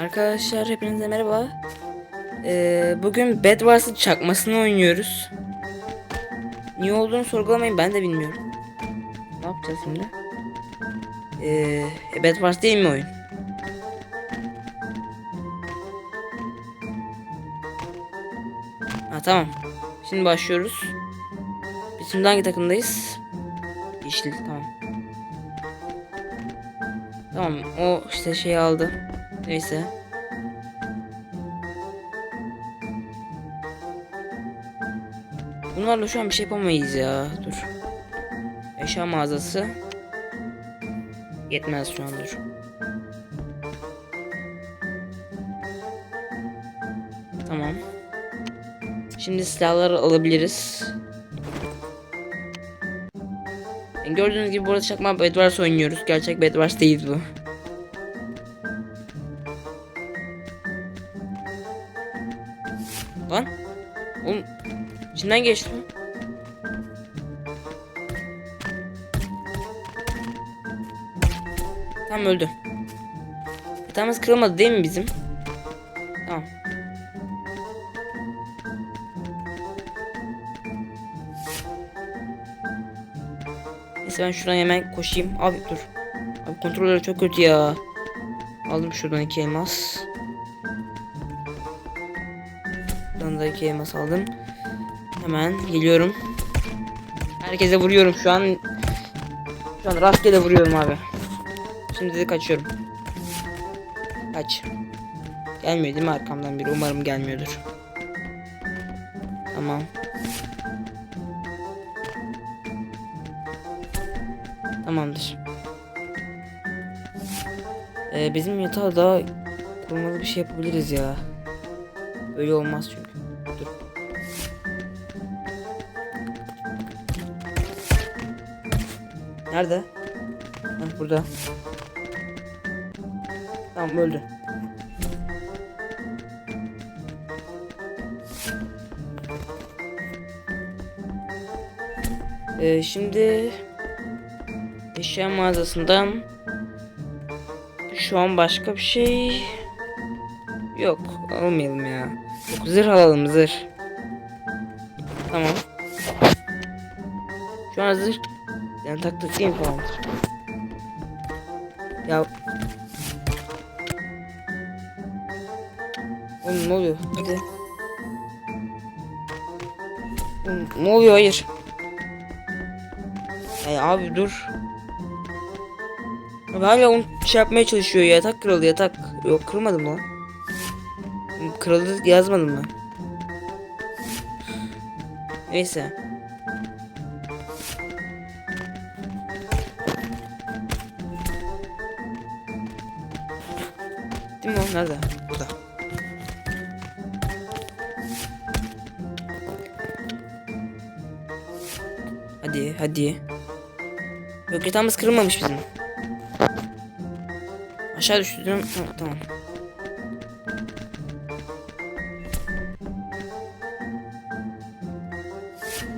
Arkadaşlar hepinize merhaba. Ee, bugün Bed Wars'ın çakmasını oynuyoruz. Niye olduğunu sorgulamayın ben de bilmiyorum. Ne yapacağız şimdi? Ee, Bed Wars değil mi oyun? Ha tamam. Şimdi başlıyoruz. Biz şimdi hangi takımdayız? Yeşil tamam. Tamam o işte şeyi aldı. Neyse. Bunlarla şu an bir şey yapamayız ya. Dur. Eşya mağazası. Yetmez şu an dur. Tamam. Şimdi silahları alabiliriz. Yani Gördüğünüz gibi burada çakma Bedwars oynuyoruz. Gerçek Bedwars değil bu. Oğlum. içinden geçti? Tamam öldü. Yatağımız kırılmadı değil mi bizim? Tamam. Neyse ben şuradan hemen koşayım. Abi dur. Abi kontrolleri çok kötü ya. Aldım şuradan iki elmas. Buradan da iki elmas aldım. Hemen geliyorum. Herkese vuruyorum şu an. Şu an rastgele vuruyorum abi. Şimdi de kaçıyorum. Kaç. Gelmiyor değil mi arkamdan biri? Umarım gelmiyordur. Tamam. Tamamdır. Ee, bizim yatağa daha kurmalı bir şey yapabiliriz ya. Öyle olmaz çünkü. Nerede? Heh, burada. Tamam öldü. Ee, şimdi eşya mağazasından şu an başka bir şey yok almayalım ya. Yok, zırh alalım zırh. Tamam. Şu an zırh yani taktık değil mi falan. Ya Oğlum ne oluyor? Hadi. Oğlum, ne oluyor? Hayır. Ay abi dur. Abi hala onu şey yapmaya çalışıyor yatak kırıldı yatak. Yok kırmadım lan. Kırıldı yazmadım ben. Neyse. Değil mi o? Nerede? Burada. Hadi hadi. Yok yatağımız kırılmamış bizim. Aşağı düştüm. Tamam, tamam.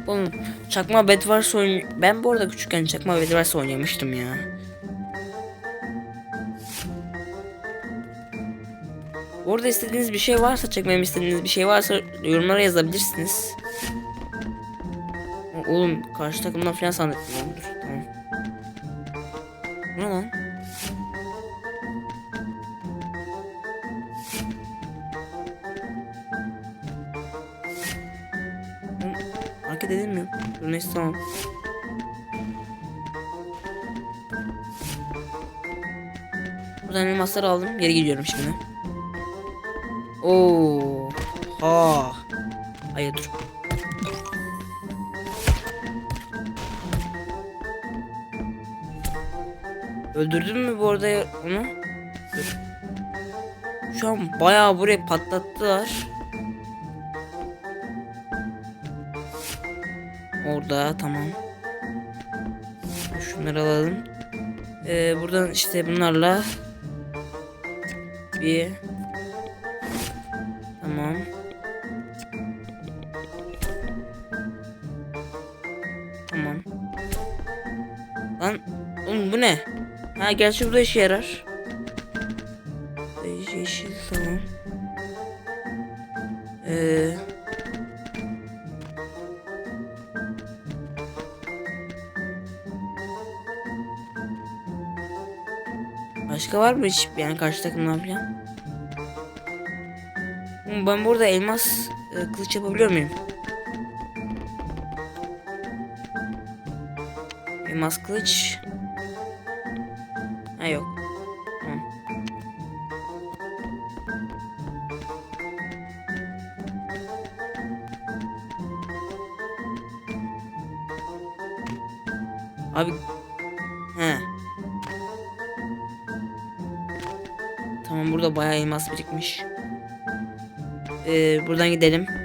Oğlum çakma Bedwars oyun... Ben bu arada küçükken çakma Bedwars oynamıştım ya. Orada istediğiniz bir şey varsa çekmemi istediğiniz bir şey varsa yorumlara yazabilirsiniz. Oğlum karşı takımdan falan sandık. Dur tamam. Bu ne lan? Hareket edilmiyor. Dur neyse tamam. Buradan elmasları aldım. Geri gidiyorum şimdi. Oo. Ha. Hayır dur. Öldürdün mü bu arada onu? Dur. Şu an bayağı buraya patlattılar. Orada tamam. Şunları alalım. Ee, buradan işte bunlarla bir Lan oğlum bu ne? Ha gerçi bu da işe yarar. Yeşil tamam. Ee, Başka var mı hiç yani karşı takımdan falan? Ben burada elmas e, kılıç yapabiliyor muyum? Elmas kılıç. Ha yok. Tamam. Abi. He. Tamam burada bayağı elmas birikmiş. Ee, buradan gidelim.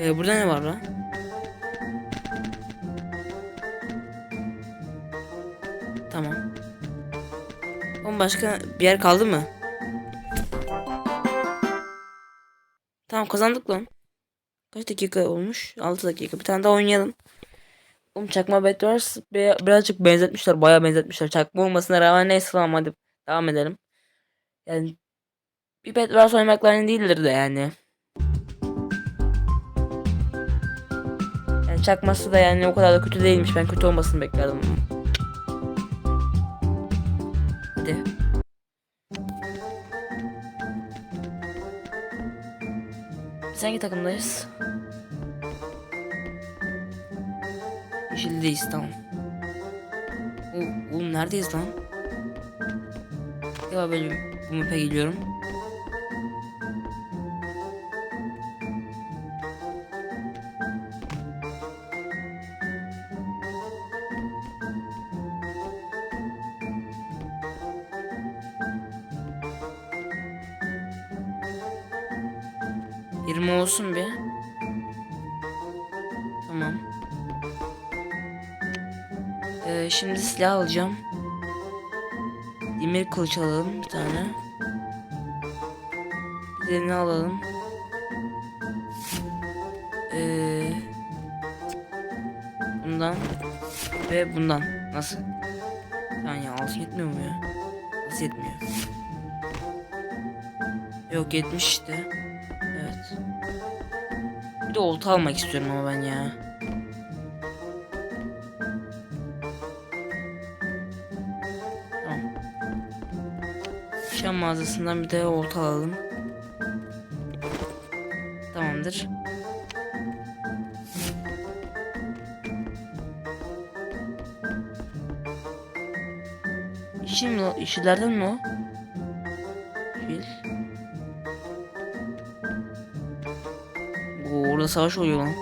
Ee, burada ne var lan? Tamam. Oğlum başka bir yer kaldı mı? Tamam kazandık lan. Kaç dakika olmuş? 6 dakika. Bir tane daha oynayalım. Oğlum çakma Bedwars bir- birazcık benzetmişler. Bayağı benzetmişler. Çakma olmasına rağmen neyse tamam hadi devam edelim. Yani bir Bedwars oynamakla aynı değildir de yani. Yani çakması da yani o kadar da kötü değilmiş. Ben kötü olmasını beklerdim. Hadi. Biz hangi takımdayız? Yeşildeyiz tamam. O, oğlum neredeyiz lan? Ya böyle bu map'e geliyorum. Yirmi olsun bir. Tamam. Ee, şimdi silah alacağım. Demir kılıç alalım bir tane. Bir de ne alalım? Ee, bundan ve bundan. Nasıl? Yani altı yetmiyor mu ya? Nasıl yetmiyor? Yok yetmiş işte. De olta almak istiyorum ama ben ya. Şam mağazasından bir de olta alalım. Tamamdır. İşim? İşçilerden mi o? Lan.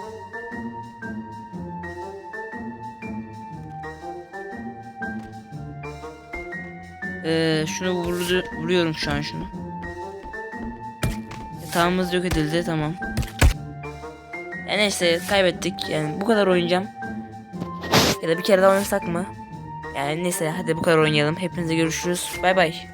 Ee, şunu vurdu, vuruyorum şu an şunu. Yatağımız yok edildi tamam. Ya neyse kaybettik yani bu kadar oynayacağım. Ya da bir kere daha oynasak mı? Yani neyse hadi bu kadar oynayalım. Hepinize görüşürüz. Bay bay.